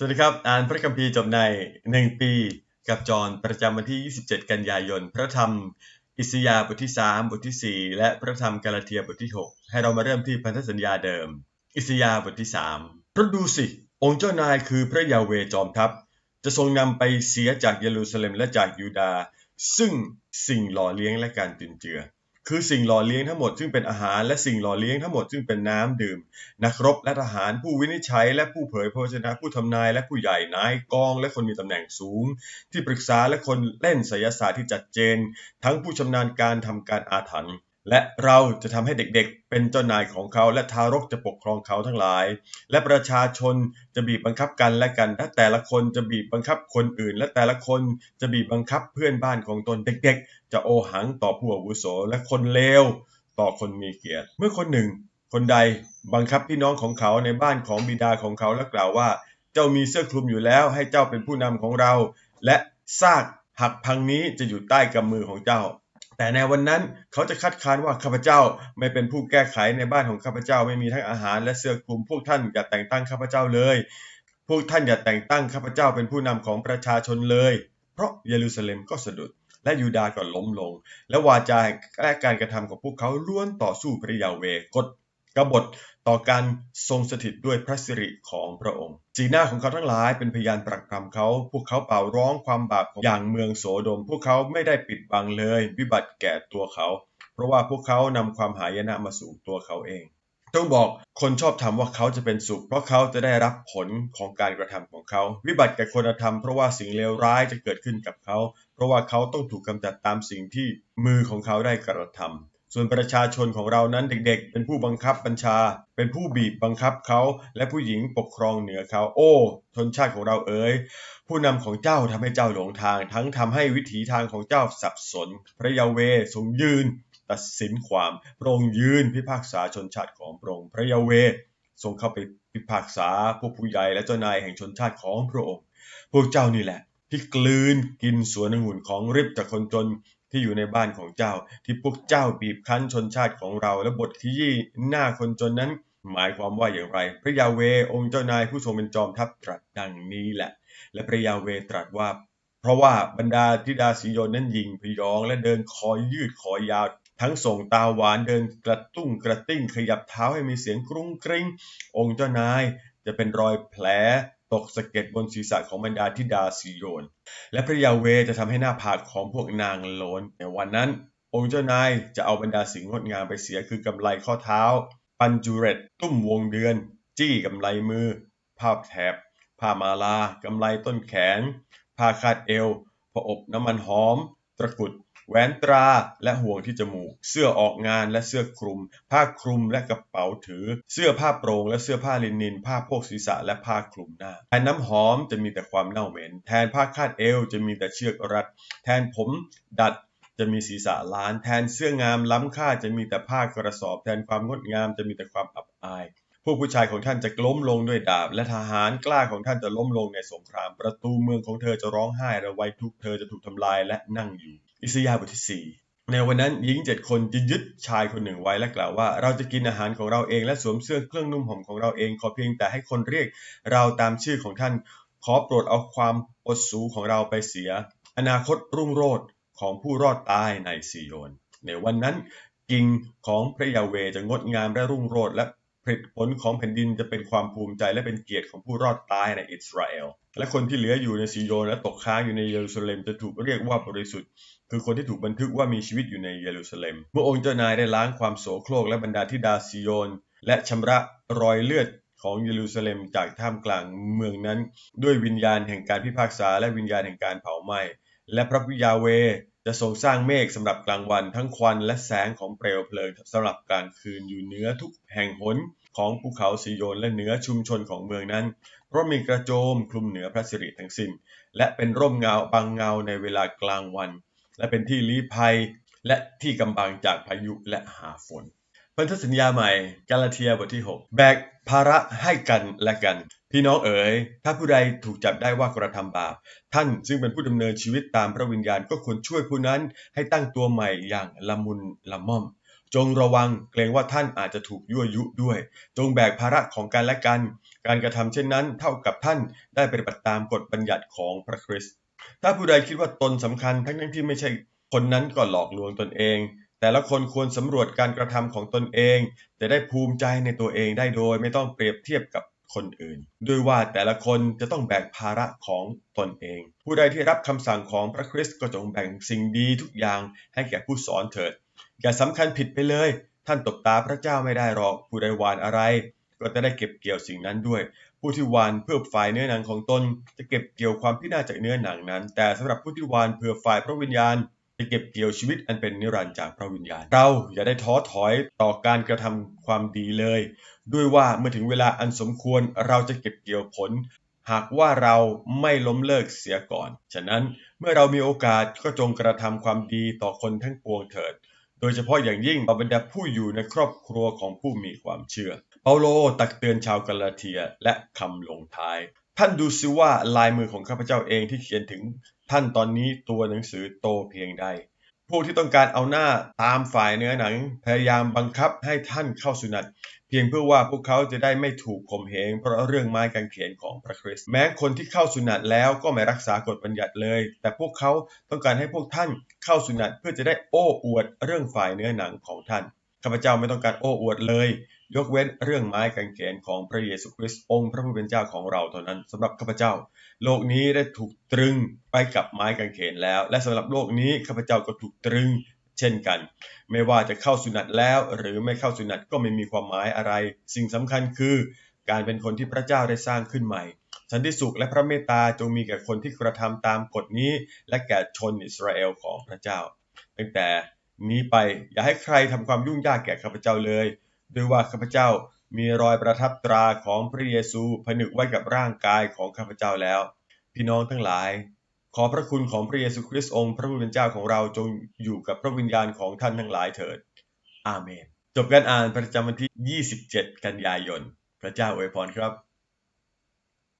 สวัสดีครับ อ่านพระคัมภีร์จบในหนึ่งปีกับจอห์นประจำวันที่ 27 กันยายน พระธรรมอิสยาห์บทที่ 3 บทที่ 4 และพระธรรมกาลาเทียบทที่ 6 ให้เรามาเริ่มที่พันธสัญญาเดิม อิสยาห์บทที่ 3 พระดูสิ องค์เจ้านายคือพระยาเวจอมทัพ จะทรงนำไปเสียจากเยรูซาเล็มและจากยูดาห์ซึ่งสิ่งหล่อเลี้ยงและการจุนเจือ คือสิ่งหล่อเลี้ยงทั้งหมดซึ่งเป็นอาหารและสิ่งหล่อเลี้ยงทั้งหมดซึ่งเป็นน้ำดื่ม นักรบและทหารผู้วินิจฉัย และผู้เผยพระวจนะผู้ทำนายและผู้ใหญ่นายกอง และคนมีตำแหน่งสูง ที่ปรึกษาและคนเล่นไสยศาสตร์ที่จัดเจน ทั้งผู้ชำนาญการทำการอาถรรพ์ และเราจะทำให้เด็กๆ เป็นเจ้านายของเขา และทารกจะปกครองเขาทั้งหลาย และประชาชนจะบีบบังคับกันและกันและแต่ละคนจะบีบบังคับคนอื่น และแต่ละคนจะบีบบังคับเพื่อนบ้านของตนเด็กๆ จะโอหังต่อผู้อาวุโสและคนเลวต่อคนมีเกียรติ เมื่อคนหนึ่ง คนใดบังคับพี่น้องของเขาในบ้านของบิดาของเขาและกล่าวว่า เจ้ามีเสื้อคลุมอยู่แล้ว ให้เจ้าเป็นผู้นำของเรา และซากหักพังนี้จะอยู่ใต้กำมือของเจ้า แต่ในวันนั้นเขาจะคัดค้านว่าข้าพเจ้าไม่เป็นผู้แก้ไขในบ้านของข้าพเจ้าไม่มีทั้งอาหารและเสื้อคลุมพวกท่านอย่าแต่งตั้งข้าพเจ้าเลย พวกท่านอย่าแต่งตั้งข้าพเจ้าเป็นผู้นำของประชาชนเลย เพราะเยรูซาเล็มก็สะดุดและยูดาห์ก็ล้มลง และวาจาและการกระทำของพวกเขาล้วนต่อสู้พระยาเวกฎ กบฏต่อการทรงสถิตด้วยพระสิริของพระองค์ สีหน้าของเขาทั้งหลายเป็นพยานปรักปรำเขา พวกเขาเป่าร้องความบาปของอย่างเมืองโสโดม พวกเขาไม่ได้ปิดบังเลย วิบัติแก่ตัวเขา เพราะว่าพวกเขานำความหายนะมาสู่ตัวเขาเองต้องบอกคนชอบทำว่าเขาจะเป็นสุข เพราะเขาจะได้รับผลของการกระทำของเขา วิบัติแก่คนธรรมเพราะว่าสิ่งเลวร้ายจะเกิดขึ้นกับเขา เพราะว่าเขาต้องถูกกำจัดตามสิ่งที่มือของเขาได้กระทำ ส่วนประชาชนของเรานั้นเด็กๆ เป็นผู้บังคับบัญชา เป็นผู้บีบบังคับเขา และผู้หญิงปกครองเหนือเขา โอ้ ชนชาติของเราเอ๋ย ผู้นำของเจ้าทำให้เจ้าหลงทาง ทั้งทำให้วิถีทางของเจ้าสับสน พระยาเวทรงยืน ตัดสินความพระองค์ยืนพิพากษาชนชาติของพระองค์พระยาเวทรงเข้าไปพิพากษาพวกผู้ใหญ่และเจ้านายแห่งชนชาติของพระองค์ พวกเจ้านี่แหละที่กลืนกินสวนองุ่นของริบจากคนจน ที่อยู่ในบ้านของเจ้า ที่พวกเจ้าบีบคั้นชนชาติของเรา และบทขยี้หน้าคนจนนั้น หมายความว่าอย่างไร พระยาเวองค์เจ้านายผู้ทรงเป็นจอมทัพตรัสดังนี้แหละ และพระยาเวตรัสว่า เพราะว่าบรรดาธิดาสีโยนนั้นยิงพยองและเดินคอยืดคอยาวทั้งส่งตาหวานเดินกระตุ้งกระติ้งขยับเท้าให้มีเสียงกรุ้งกริ้ง องค์เจ้านายจะเป็นรอยแผล ตกสะเก็ดบนศีรษะของบรรดาธิดาสีโยน และพระยาเวจะทำให้หน้าผากของพวกนางโลนในวันนั้น องค์เจ้านายจะเอาบรรดาสิ่งงดงามไปเสียคือกำไลข้อเท้า ปันจูเรตตุ้มวงเดือน จี้กำไลมือผ้าแถบ ผ้ามาลากำไลต้นแขน ผ้าคาดเอวผอบน้ำมันหอม ตะกรุด แหวนตราและห่วงที่จมูก เสื้อออกงานและเสื้อคลุม ผ้าคลุมและกระเป๋าถือ เสื้อผ้าโปร่งและเสื้อผ้าลินิน ผ้าโพกศีรษะและผ้าคลุมหน้า แทนน้ำหอมจะมีแต่ความเน่าเหม็น แทนผ้าคาดเอวจะมีแต่เชือกรัด แทนผมดัดจะมีศีรษะล้านแทนเสื้องามล้ำค่าจะมีแต่ผ้ากระสอบ แทนความงดงามจะมีแต่ความอับอายพวกผู้ชายของท่านจะล้มลงด้วยดาบ และทหารกล้าของท่านจะล้มลงในสงคราม ประตูเมืองของเธอจะร้องไห้ระไว้ทุกข์เธอจะถูกทำลายและนั่งอยู่ อิสยาบทที่ 4 ในวันนั้นหญิงเจ็ดคนจะยึดชายคนหนึ่งไว้และกล่าวว่า เราจะกินอาหารของเราเองและสวมเสื้อเครื่องนุ่มห่มของเราเองขอเพียงแต่ให้คนเรียกเราตามชื่อของท่าน ขอโปรดเอาความอดสูของเราไปเสีย อนาคตรุ่งโรจน์ของผู้รอดตายในซีโยน ในวันนั้นกิ่งของพระยาเวจะงดงามและรุ่งโรจน์และ ผลผลของแผ่นดินจะเป็นความภูมิใจและเป็นเกียรติของผู้รอดตายในอิสราเอล และคนที่เหลืออยู่ในซีโยนและตกค้างอยู่ในเยรูซาเล็มจะถูกเรียกว่าบริสุทธิ์ คือคนที่ถูกบันทึกว่ามีชีวิตอยู่ในเยรูซาเล็ม เมื่อองค์เจ้านายได้ล้างความโสโครกและบรรดาธิดาซีโยน และชำระรอยเลือดของเยรูซาเล็มจากท่ามกลางเมืองนั้น ด้วยวิญญาณแห่งการพิพากษาและวิญญาณแห่งการเผาไหม้ และพระผู้ยาเวจะทรงสร้างเมฆสำหรับกลางวันทั้งควันและแสงของเปลวเพลิงสำหรับกลางคืนอยู่เหนือทุกแห่งหนของภูเขาสีโยนและเหนือชุมชนของเมืองนั้น เพราะมีกระโจมคลุมเหนือพระสิริทั้งสิ้น และเป็นร่มเงาบังเงาในเวลากลางวัน และเป็นที่ลี้ภัยและที่กำบังจากพายุและหาฝน พันธสัญญาใหม่กาลาเทียบทที่ 6 แบกภาระให้กันและกัน พี่น้องเอ๋ย ถ้าผู้ใดถูกจับได้ว่ากระทำบาป ท่านซึ่งเป็นผู้ดำเนินชีวิตตามพระวิญญาณก็ควรช่วยผู้นั้นให้ตั้งตัวใหม่อย่างละมุนละม่อม จงระวังเกรงว่าท่านอาจจะถูกยั่วยุด้วย จงแบกภาระของกันและกัน การกระทำเช่นนั้นเท่ากับท่านได้ปฏิบัติตามกฎบัญญัติของพระคริสต์ถ้าผู้ใดคิดว่าตนสำคัญทั้งทั้งที่ไม่ใช่คนนั้นก็หลอกลวงตนเอง แต่ละคนควรสำรวจการกระทำของตนเอง จะได้ภูมิใจในตัวเองได้โดย ไม่ต้องเปรียบเทียบกับคนอื่น ด้วยว่าแต่ละคนจะต้องแบกภาระของตนเอง ผู้ใดที่รับคำสั่งของพระคริสต์ก็จงแบ่งสิ่งดีทุกอย่างให้แก่ผู้สอนเถิด อย่าสำคัญผิดไปเลย ท่านตบตาพระเจ้าไม่ได้หรอก ผู้ใดหวานอะไร ก็จะได้เก็บเกี่ยวสิ่งนั้นด้วย ผู้ที่หวานเพื่อฝ่ายเนื้อหนังของตน จะเก็บเกี่ยวความพินาศจากเนื้อหนังนั้น แต่สำหรับผู้ที่หวานเพื่อฝ่ายพระวิญญาณ เก็บเกี่ยวชีวิตอันเป็นนิรันดร์จากพระวิญญาณ เราอย่าได้ท้อถอยต่อการกระทำความดีเลย ด้วยว่าเมื่อถึงเวลาอันสมควรเราจะเก็บเกี่ยวผล หากว่าเราไม่ล้มเลิกเสียก่อน ฉะนั้นเมื่อเรามีโอกาสก็จงกระทำความดีต่อคนทั้งปวงเถิด โดยเฉพาะอย่างยิ่งต่อบรรดาผู้อยู่ในครอบครัวของผู้มีความเชื่อ เปาโลตักเตือนชาวกาลาเทียและคำลงท้ายท่านดูซิว่าลายมือของข้าพเจ้าเองที่เขียนถึง ท่านตอนนี้ตัวหนังสือโตเพียงใดพวกที่ต้องการเอาหน้าตามฝ่ายเนื้อหนัง พยายามบังคับให้ท่านเข้าสุนัตเพียงเพื่อว่าพวกเขาจะได้ไม่ถูกข่มเหงเพราะเรื่องไม้กางเขนของพระคริสต์แม้คนที่เข้าสุนัตแล้วก็ไม่รักษากฎบัญญัติเลย แต่พวกเขาต้องการให้พวกท่านเข้าสุนัตเพื่อจะได้โอ้อวดเรื่องฝ่ายเนื้อหนังของท่านข้าพเจ้าไม่ต้องการโอ้อวดเลย ยกเว้นเรื่องไม้กางเขนของพระเยซูคริสต์องค์พระผู้เป็นเจ้าของเราเท่านั้นสำหรับข้าพเจ้า โลกนี้ได้ถูกตรึงไปกับไม้กางเขนแล้ว และสำหรับโลกนี้ข้าพเจ้าก็ถูกตรึงเช่นกัน ไม่ว่าจะเข้าสุนัตแล้ว หรือไม่เข้าสุนัตก็ไม่มีความหมายอะไร สิ่งสำคัญคือ การเป็นคนที่พระเจ้าได้สร้างขึ้นใหม่ สันติสุขและพระเมตตาจงมีแก่คนที่กระทำตามกฎนี้ และแก่ชนอิสราเอลของพระเจ้า ตั้งแต่นี้ไปอย่าให้ใครทำความยุ่งยากแก่ข้าพเจ้าเลยด้วยว่าข้าพเจ้า มีรอยประทับตราของพระเยซูผนึกไว้กับร่างกายของข้าพเจ้าแล้ว พี่น้องทั้งหลาย ขอพระคุณของพระเยซูคริสต์องค์พระผู้เป็นเจ้าของเราจงอยู่กับพระวิญญาณของท่านทั้งหลายเถิด อาเมน จบการอ่านประจำวันที่ 27 กันยายน พระเจ้าอวยพรครับ